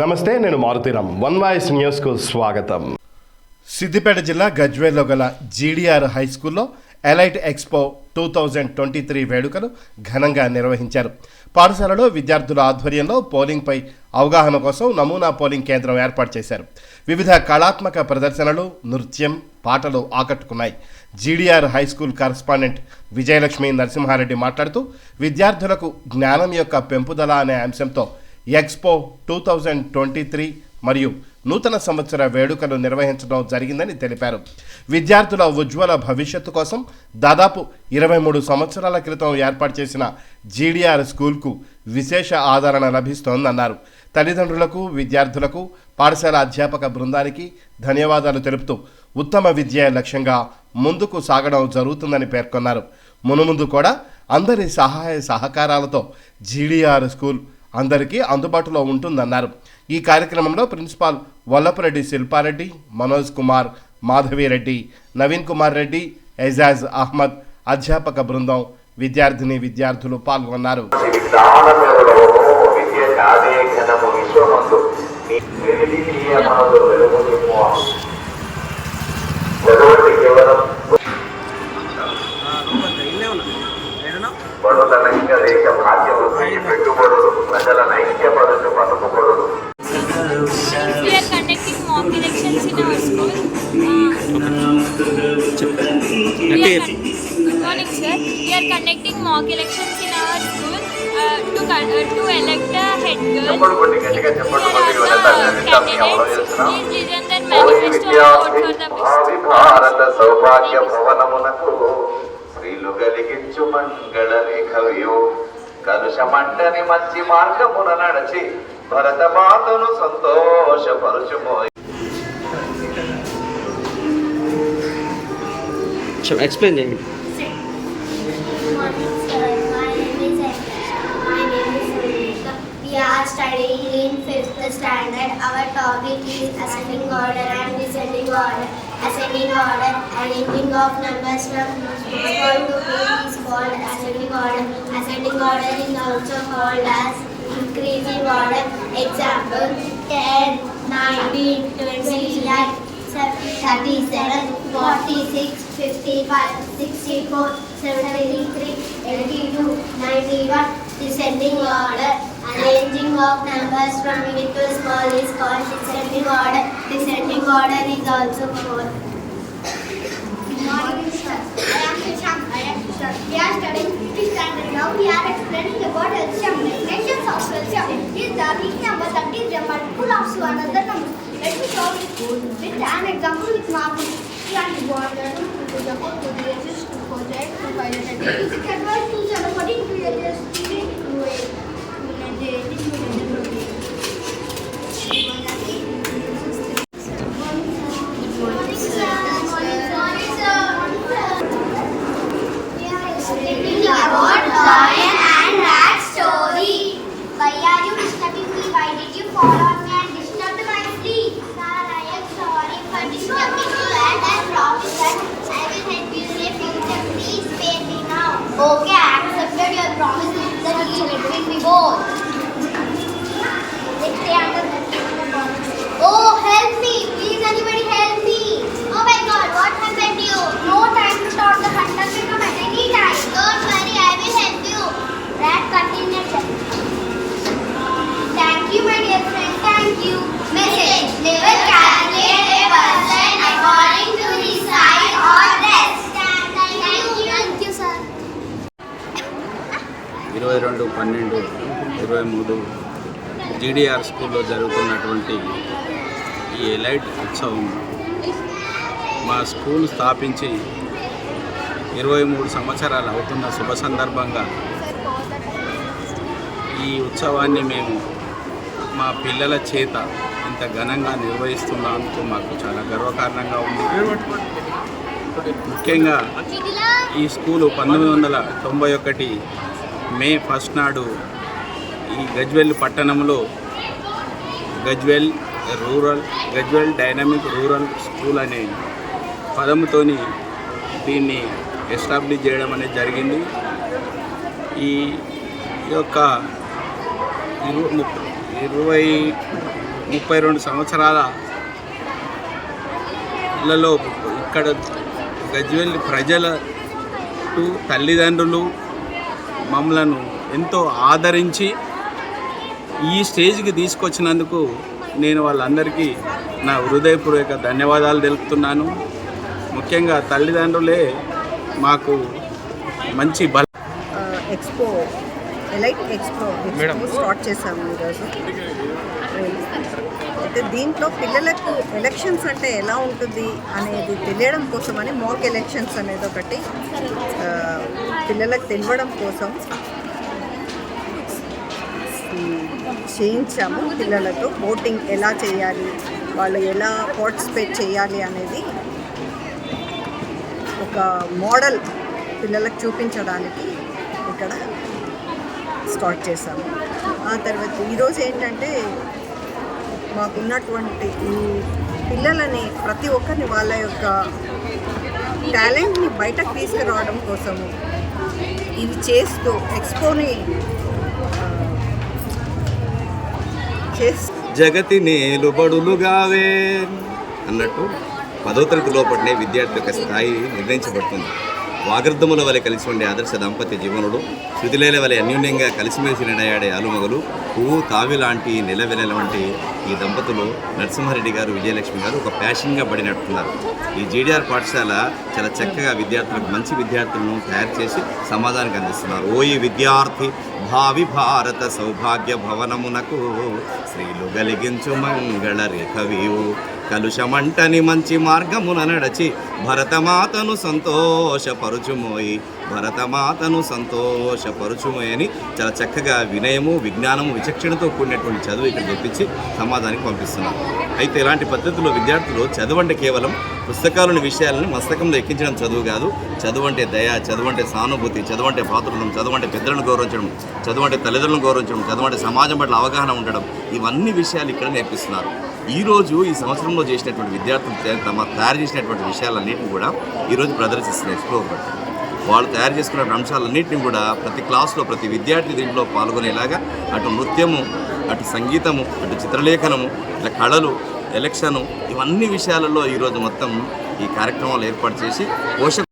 నమస్తే నేను Maruthi Ram one voice న్యూస్కు స్వాగతం. సిద్దిపేట జిల్లా గజ్వేల్లో గల జీడీఆర్ హై స్కూల్లో elite expo two thousand twenty three వేడుకలు ఘనంగా నిర్వహించారు. పాఠశాలలో విద్యార్థుల ఆధ్వర్యంలో పోలింగ్పై అవగాహన కోసం నమూనా పోలింగ్ కేంద్రం ఏర్పాటు చేశారు. వివిధ కళాత్మక ప్రదర్శనలు నృత్యం పాటలు ఆకట్టుకున్నాయి. GDR high school correspondent Vijayalakshmi Narasimha Reddy మాట్లాడుతూ విద్యార్థులకు జ్ఞానం యొక్క పెంపుదల అనే అంశంతో expo two thousand twenty three మరియు నూతన సంవత్సర వేడుకలు నిర్వహించడం జరిగిందని తెలిపారు. విద్యార్థుల ఉజ్వల భవిష్యత్తు కోసం దాదాపు ఇరవై మూడు సంవత్సరాల క్రితం ఏర్పాటు చేసిన జీడీఆర్ స్కూల్కు విశేష ఆదరణ లభిస్తోందన్నారు. తల్లిదండ్రులకు విద్యార్థులకు పాఠశాల అధ్యాపక బృందానికి ధన్యవాదాలు తెలుపుతూ ఉత్తమ విద్య లక్ష్యంగా ముందుకు సాగడం జరుగుతుందని పేర్కొన్నారు. మునుముందు కూడా అందరి సహాయ సహకారాలతో జీడీఆర్ స్కూల్ అందరికీ అందుబాటులో ఉంటుందన్నారు. ఈ కార్యక్రమంలో ప్రిన్సిపాల్ వల్లపరెడ్డి శిల్పారెడ్డి మనోజ్ కుమార్ మాధవిరెడ్డి నవీన్ కుమార్ రెడ్డి ఎజాజ్ అహ్మద్ అధ్యాపక బృందం విద్యార్థిని విద్యార్థులు పాల్గొన్నారు. విద్య సౌభాగ్య భవనమునకు స్త్రీలు కలిగించు మంగళ రేఖలు కలుష మంటని మంచి మార్గమున నడిచి భరతమాతను సంతోషపరుచుమోయి name is Sunita. We are studying in fifth standard. Our topic is ascending order and descending order. Ascending order, arranging of numbers from small is called ascending order. Ascending order is also called as increasing order. Example: 10, 19, 20, like 37, 46, 55, 64, 73, 82, 91. Descending order. Arranging of numbers from big to small is called descending order. Descending order is also called. Morning, sir. I am Shisham. I am Shisham. We are studying 50 standard now. We are explaining about LCM. Definitions of LCM is the weak number that is the multiple of another number. Let me show it with an example with marbles. And one, যখন to the edges to project to pilot. It can work to the according to the edges to the way. Okay ఇరవై రెండు పన్నెండు ఇరవై మూడు GDR స్కూల్లో జరుగుతున్నటువంటి ఈ elite ఉత్సవం మా స్కూల్ స్థాపించి ఇరవై మూడు సంవత్సరాలు అవుతున్న శుభ సందర్భంగా ఈ ఉత్సవాన్ని మేము మా పిల్లల చేత ఇంత ఘనంగా నిర్వహిస్తున్నందుకు మాకు చాలా గర్వకారణంగా ఉంది. ముఖ్యంగా ఈ స్కూలు పంతొమ్మిది వందల తొంభై ఒకటి మే ఫస్ట్ నాడు ఈ గజ్వెల్ పట్టణంలో Gajwel rural Gajwel dynamic rural school అనే పదముతోని దీన్ని ఎస్టాబ్లిష్ చేయడం అనేది జరిగింది. ఈ యొక్క ఇరవై ముప్పై ఇరవై ముప్పై రెండు సంవత్సరాలలో ఇక్కడ గజ్వెల్ ప్రజల తల్లిదండ్రులు మమ్మలను ఎంతో ఆదరించి ఈ స్టేజ్కి తీసుకొచ్చినందుకు నేను వాళ్ళందరికీ నా హృదయపూర్వక ధన్యవాదాలు తెలుపుతున్నాను. ముఖ్యంగా తల్లిదండ్రులే మాకు మంచి బల expo elite expo expo start చేశాము ఈరోజు. అయితే దీంట్లో పిల్లలకు ఎలక్షన్స్ అంటే ఎలా ఉంటుంది అనేది తెలియడం కోసమని మాక్ ఎలక్షన్స్ అనేది ఒకటి పిల్లలకు తెలియడం కోసం చేయించాము పిల్లలతో. బోటింగ్ ఎలా చేయాలి వాళ్ళు ఎలా పార్టిసిపేట్ చేయాలి అనేది ఒక మోడల్ పిల్లలకు చూపించడానికి ఇక్కడ స్టార్ట్ చేశాము. ఆ తర్వాత ఈరోజు ఏంటంటే మాకున్నటువంటి ఈ పిల్లలని ప్రతి ఒక్కరిని వాళ్ళ యొక్క టాలెంట్ని బయటకు తీసుకురావడం కోసము ఇవి చేస్తూ ఎక్స్పోని జగతి నేలుబడులుగావే అన్నట్టు పదో తరగతి లోపలనే విద్యార్థి యొక్క స్థాయి నిర్ణయించబడుతుంది. వాగర్ధముల వలె కలిసి ఉండే ఆదర్శ దంపతి జీవనుడు శృతిలేల వలె అన్యూన్యంగా కలిసిమెలిసి నిడయాడే ఆలుమగలు పువ్వు తావి లాంటి నిలవెనెల వంటి ఈ దంపతులు నరసింహారెడ్డి గారు విజయలక్ష్మి గారు ఒక ప్యాషన్గా పడి నడుపుతున్నారు. ఈ జీడిఆర్ పాఠశాల చాలా చక్కగా విద్యార్థులకు మంచి విద్యార్థులను తయారు చేసి సమాజానికి అందిస్తున్నారు. ఓ ఈ విద్యార్థి భావి భారత సౌభాగ్య భవనమునకు శ్రీలు గలిగించు మంగళ రేఖవీవు కలుషమంటని మంచి మార్గమున నడచి భరతమాతను సంతోషపరుచుమోయి భరతమాతను సంతోషపరుచుమోయి అని చాలా చక్కగా వినయము విజ్ఞానము విచక్షణతో కూడినటువంటి చదువు ఇక్కడ తెప్పించి సమాజానికి పంపిస్తున్నారు అయితే ఇలాంటి పద్ధతిలో విద్యార్థులు చదువు అంటే కేవలం పుస్తకాలను విషయాలను మస్తకంలో ఎక్కించడం చదువు కాదు. చదువు అంటే దయ చదువు అంటే సానుభూతి చదువు అంటే భాతృత్వం చదువు అంటే పెద్దలను గౌరవించడం చదువు అంటే తల్లిదండ్రులను గౌరవించడం చదువు అంటే సమాజం పట్ల అవగాహన ఉండడం ఇవన్నీ విషయాలు ఇక్కడ నేర్పిస్తున్నారు. ఈ రోజు ఈ సంవత్సరంలో చేసినటువంటి విద్యార్థులు తమ తయారు చేసినటువంటి విషయాలన్నింటినీ కూడా ఈరోజు ప్రదర్శిస్తున్నారు ఎక్స్ప్లోర్ వాళ్ళు తయారు చేసుకున్న అంశాలన్నింటినీ కూడా ప్రతి క్లాస్లో ప్రతి విద్యార్థి దీంట్లో పాల్గొనేలాగా అటు నృత్యము అటు సంగీతము అటు చిత్రలేఖనము ఇట్లా కళలు ఎలక్షను ఇవన్నీ విషయాలలో ఈరోజు మొత్తం ఈ కార్యక్రమాలు ఏర్పాటు చేసి పోషక